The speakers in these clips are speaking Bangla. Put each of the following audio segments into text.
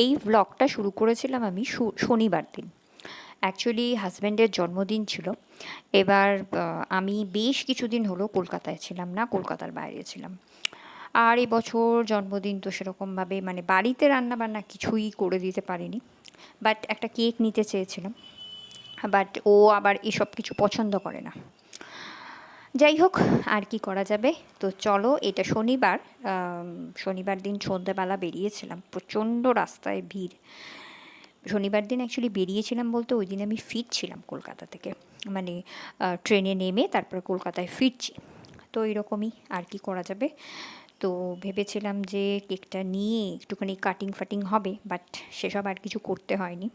এই ব্লগটা শুরু করেছিলাম আমি শনিবার দিন। অ্যাকচুয়ালি হাজব্যান্ডের জন্মদিন ছিল। এবার আমি বেশ কিছুদিন হলো কলকাতায় ছিলাম না, কলকাতার বাইরে ছিলাম। আর এবছর জন্মদিন তো সেরকমভাবে মানে বাড়িতে রান্না বান্না কিছুই করে দিতে পারিনি। বাট একটা কেক নিতে চেয়েছিলাম। বাট ও আবার এসব কিছু পছন্দ করে না। যাই হোক, আর কি করা যাবে? তো চলো, এটা শনিবার শনিবার দিন সন্ধ্যাবেলা বেরিয়েছিলাম। প্রচণ্ড রাস্তায় ভিড়। শনিবার দিন অ্যাকচুয়ালি বেরিয়েছিলাম বলতে ওই দিন আমি ফিরছিলাম কলকাতা থেকে। মানে ট্রেনে নেমে তারপর কলকাতায় ফিরছি। তো এরকমই আর কি করা যাবে? তো ভেবেছিলাম যে কেকটা নিয়ে একটুখানি কাটিং ফাটিং হবে বাট সেসব আর কিছু করতে হয়নি।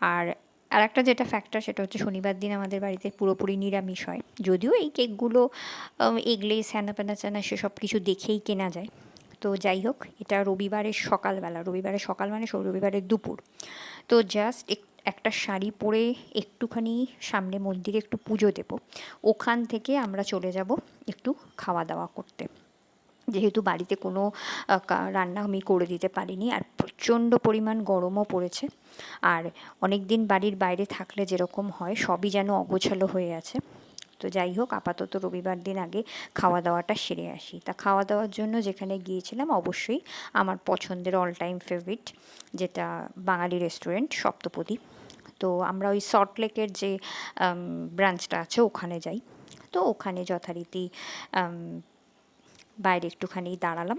আর আর একটা যেটা ফ্যাক্টর সেটা হচ্ছে শনিবার দিন আমাদের বাড়িতে পুরোপুরি নিরামিষ হয়। যদিও এই কেকগুলো এগলে স্যানা প্যানা চ্যানা সেসব কিছু দেখেই কেনা যায়। তো যাই হোক, এটা রবিবারের সকালবেলা। রবিবারের সকাল মানে রবিবারের দুপুর। তো জাস্ট একটা শাড়ি পরে একটুখানি সামনে মন্দিরে একটু পুজো দেব। ওখান থেকে আমরা চলে যাব একটু খাওয়া দাওয়া করতে। যেহেতু বাড়িতে কোনো রান্না আমি করে দিতে পারিনি আর প্রচণ্ড পরিমাণ গরমও পড়েছে। আর অনেক দিন বাড়ির বাইরে থাকলে যেরকম হয় সবই যেন অগোছালো হয়ে আছে। তো যাই হোক, আপাতত রবিবার দিন আগে খাওয়া দাওয়াটা সেরে আসি। তা খাওয়া দাওয়ার জন্য যেখানে গিয়েছিলাম অবশ্যই আমার পছন্দের অল টাইম ফেভারিট যেটা বাঙালি রেস্টুরেন্ট সপ্তপদী। তো আমরা ওই সল্টলেকের যে ব্রাঞ্চটা আছে ওখানে যাই। তো ওখানে যথারীতি বাইরে একটুখানি দাঁড়ালাম,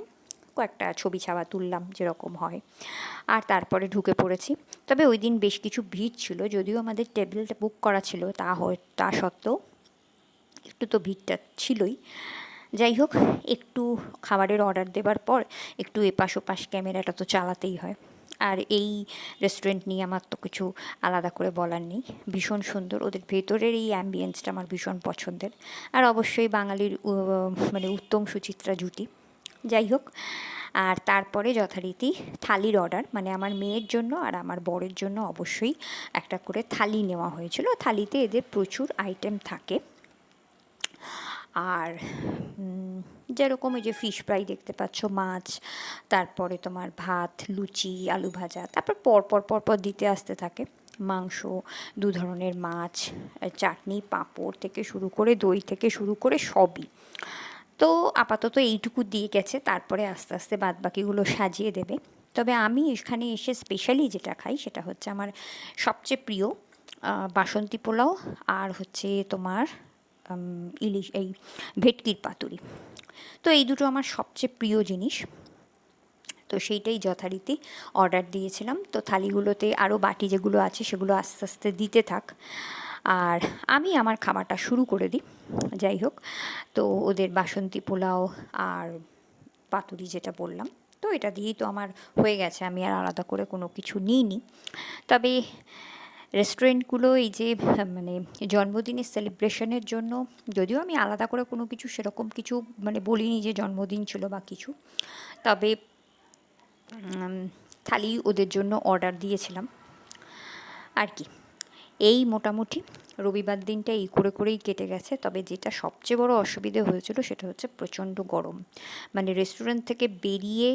কয়েকটা ছবি ছাওয়া তুললাম যেরকম হয়। আর তারপরে ঢুকে পড়েছি। তবে ওই দিন বেশ কিছু ভিড় ছিল, যদিও আমাদের টেবিলটা বুক করা ছিল, তা হয়, তা সত্ত্বেও একটু তো ভিড়টা ছিলই। যাই হোক, একটু খাবারের অর্ডার দেবার পর একটু এপাশ ওপাশ ক্যামেরাটা তো চালাতেই হয়। আর এই রেস্টুরেন্ট নিয়ে আমার তো কিছু আলাদা করে বলার নেই। ভীষণ সুন্দর। ওদের ভেতরের এই অ্যাম্বিয়েন্সটা আমার ভীষণ পছন্দের। আর অবশ্যই বাঙালির মানে উত্তম সুচিত্রা জুটি। যাই হোক, আর তারপরে যথারীতি থালির অর্ডার মানে আমার মেয়ের জন্য আর আমার বরের জন্য অবশ্যই একটা করে থালি নেওয়া হয়েছিল। থালিতে এদের প্রচুর আইটেম থাকে। আর যেরকম এই যে ফিশ ফ্রাই দেখতে পাচ্ছ, মাছ, তারপরে তোমার ভাত, লুচি, আলু ভাজা, তারপর পর পর পর পর দিতে আসতে থাকে। মাংস, দু ধরনের মাছ, চাটনি, পাঁপড় থেকে শুরু করে দই থেকে শুরু করে সবই। তো আপাতত এইটুকু দিয়ে গেছে, তারপরে আস্তে আস্তে বাদবাকিগুলো সাজিয়ে দেবে। তবে আমি এখানে এসে স্পেশালি যেটা খাই, সেটা হচ্ছে আমার সবচেয়ে প্রিয় বাসন্তী পোলাও আর হচ্ছে তোমার ইলিশ, এই ভেটকির পাতুরি। তো এই দুটো আমার সবচেয়ে প্রিয় জিনিস। তো সেইটাই যথারীতি অর্ডার দিয়েছিলাম। তো থালিগুলোতে আরও বাটি যেগুলো আছে সেগুলো আস্তে আস্তে দিতে থাক। আর আমি আমার খাবারটা শুরু করে দিই, যাই হোক। তো ওদের বাসন্তী পোলাও আর পাতুরি যেটা বললাম। তো এটা দিয়েই তো আমার হয়ে গেছে। আমি আর আলাদা করে কোনো কিছু নিইনি। তবে রেস্টুরেন্টগুলো, এই যে মানে জন্মদিনের সেলিব্রেশনের জন্য, যদিও আমি আলাদা করে কোনো কিছু সেরকম কিছু মানে বলিনি যে জন্মদিন ছিল বা কিছু, তবে থালি ওদের জন্য অর্ডার দিয়েছিলাম। আর কি, এই মোটামুটি রবিবার দিনটা এই করে করেই কেটে গেছে, তবে যেটা সবচেয়ে বড় অসুবিধে হয়েছিল সেটা হচ্ছে প্রচণ্ড গরম। মানে রেস্টুরেন্ট থেকে বেরিয়ে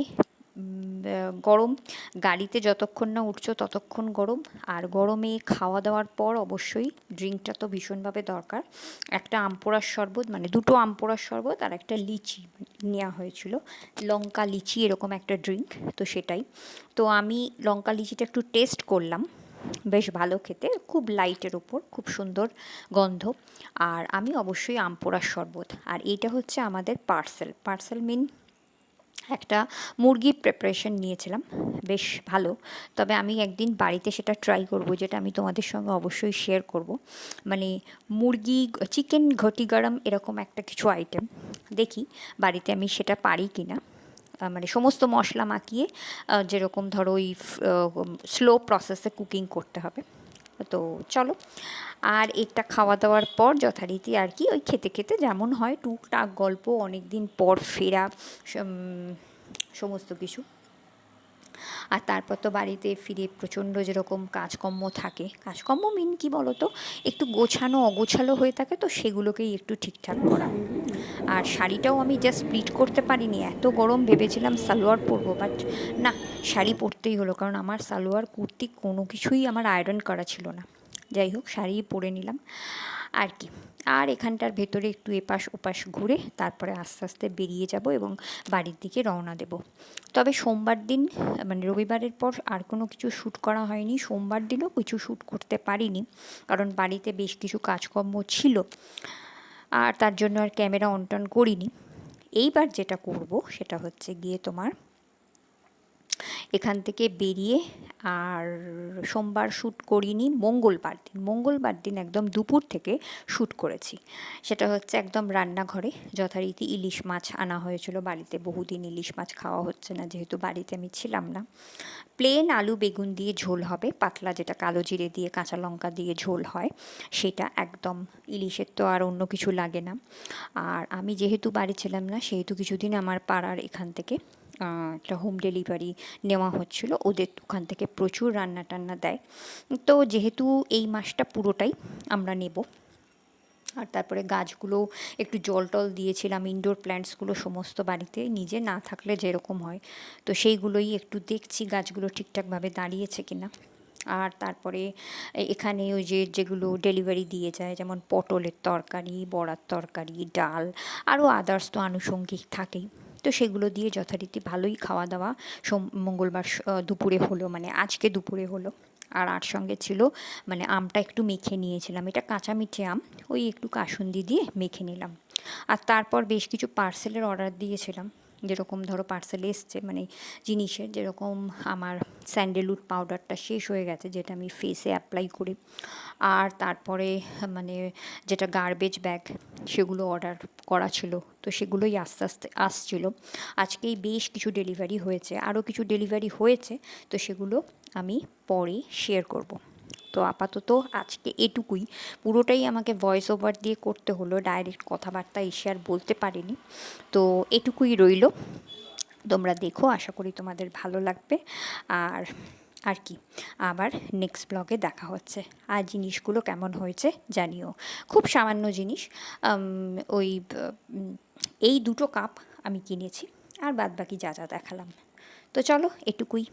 গরম। গাড়িতে যতক্ষণ না উঠছো ততক্ষণ গরম। আর গরমে খাওয়া দাওয়ার পর অবশ্যই ড্রিঙ্কটা তো ভীষণভাবে দরকার। একটা আমপোড়ার শরবত মানে দুটো আমপোড়ার শরবত আর একটা লিচি নেওয়া হয়েছিল। লঙ্কা লিচি এরকম একটা ড্রিঙ্ক তো সেটাই। তো আমি লঙ্কা লিচিটা একটু টেস্ট করলাম। বেশ ভালো খেতে, খুব লাইটের ওপর খুব সুন্দর গন্ধ। আর আমি অবশ্যই আমপোড়ার শরবত। আর এটা হচ্ছে আমাদের পার্সেল পার্সেল মিন একটা মুরগির প্রিপারেশন নিয়েছিলাম। বেশ ভালো। তবে আমি একদিন বাড়িতে সেটা ট্রাই করব, যেটা আমি তোমাদের সঙ্গে অবশ্যই শেয়ার করব। মানে মুরগি চিকেন ঘটি গরম এরকম একটা কিছু আইটেম দেখি বাড়িতে আমি সেটা পারি কি না মানে সমস্ত মশলা মাখিয়ে যেরকম ধরো ওই স্লো প্রসেসে কুকিং করতে হবে। তো চলো। আর এটা খাওয়া দাওয়ার পর যথারীতি আর কি ওই খেতে খেতে যেমন হয় টুকটাক গল্প অনেক দিন পর ফেরা সমস্ত কিছু। আর তারপর তো বাড়িতে ফিরে প্রচণ্ড যেরকম কাজকর্ম থাকে। কাজকর্ম মিন কি বলো তো একটু গোছানো, অগোছালো হয়ে থাকে তো সেগুলোকেই একটু ঠিকঠাক করা। আর শাড়িটাও আমি জাস্ট স্প্লিট করতে পারিনি, এত গরম ভেবেছিলাম সালোয়ার পরবো বাট না, শাড়ি পরতেই হলো, কারণ আমার সালোয়ার, কুর্তি কোনো কিছুই আমার আয়রন করা ছিল না। যাই হোক, শাড়ি পরে নিলাম। আর কি? আর এখানটার ভেতরে একটু এপাশ ওপাশ ঘুরে তারপরে আস্তে আস্তে বেরিয়ে যাব এবং বাড়ির দিকে রওনা দেব। তবে সোমবার দিন মানে রবিবারের পর আর কোনো কিছু শ্যুট করা হয়নি। সোমবার দিনও কিছু শ্যুট করতে পারিনি, কারণ বাড়িতে বেশ কিছু কাজকর্ম ছিল আর তার জন্য আর ক্যামেরা অন টন করিনি। এইবার যেটা করব সেটা হচ্ছে গিয়ে তোমার এখান থেকে বেরিয়ে আর সোমবার শ্যুট করিনি, মঙ্গলবার দিন। মঙ্গলবার দিন একদম দুপুর থেকে শ্যুট করেছি। সেটা হচ্ছে একদম রান্নাঘরে। যথারীতি ইলিশ মাছ আনা হয়েছিল। বাড়িতে বহুদিন ইলিশ মাছ খাওয়া হচ্ছে না, যেহেতু বাড়িতে আমি ছিলাম না। প্লেন আলু বেগুন দিয়ে ঝোল হবে। পাতলা যেটা কালো জিরে দিয়ে, কাঁচা লঙ্কা দিয়ে ঝোল হয়, সেটা একদম ইলিশের তো আর অন্য কিছু লাগে না। আর আমি যেহেতু বাড়ি ছিলাম না, সেহেতু কিছুদিন আমার পাড়ার এখান থেকে একটা হোম ডেলিভারি নেওয়া হচ্ছিল। ওদের ওখান থেকে প্রচুর রান্না টান্না দেয়। তো যেহেতু এই মাসটা পুরোটাই আমরা নেব, আর তারপরে গাছগুলো একটু জল টল দিয়েছিলাম ইনডোর প্ল্যান্টসগুলো সমস্ত বাড়িতে, নিজে না থাকলে যেরকম হয়। তো সেইগুলোই একটু দেখছি গাছগুলো ঠিকঠাকভাবে দাঁড়িয়েছে কিনা। আর তারপরে এখানে ওই যে যেগুলো ডেলিভারি দিয়ে যায়, যেমন পটলের তরকারি, বড়ার তরকারি, ডাল, আরও আদার্স তো আনুষঙ্গিক থাকেই। তো সেগুলো দিয়ে যথারীতি ভালোই খাওয়া দাওয়া। সোম, মঙ্গলবার দুপুরে হলো মানে আজকে দুপুরে হলো। আর আর সঙ্গে ছিল মানে আমটা একটু মেখে নিয়েছিলাম। এটা কাঁচা মিঠে আম, ওই একটু কাসুন্দি দিয়ে মেখে নিলাম। আর তারপর বেশ কিছু পার্সেলের অর্ডার দিয়েছিলাম। যেরকম ধরো পার্সেল এসছে মানে জিনিসের, যেরকম আমার স্যান্ডেলউড পাউডারটা শেষ হয়ে গেছে, যেটা আমি ফেসে অ্যাপ্লাই করি। আর তারপরে মানে যেটা গার্বেজ ব্যাগ সেগুলো অর্ডার করা ছিল, তো সেগুলোই আস্তে আস্তে আসছিল। আজকেই বেশ কিছু ডেলিভারি হয়েছে। আরও কিছু ডেলিভারি হয়েছে, তো সেগুলো আমি পরে শেয়ার করব। তো আপাতত আজকে এটুকুই। পুরোটাই আমাকে ভয়েস ওভার দিয়ে করতে হলো ডাইরেক্ট কথাবার্তা এসে আর বলতে পারিনি। তো এটুকুই রইল। তোমরা দেখো, আশা করি তোমাদের ভালো লাগবে। আর আর কি, আবার নেক্সট ব্লগে দেখা হচ্ছে। আর জিনিসগুলো কেমন হয়েছে জানিও। খুব সামান্য জিনিস ওই এই দুটো কাপ আমি কিনেছি। আর বাদ বাকি যা যা দেখালাম। তো চলো, এটুকুই।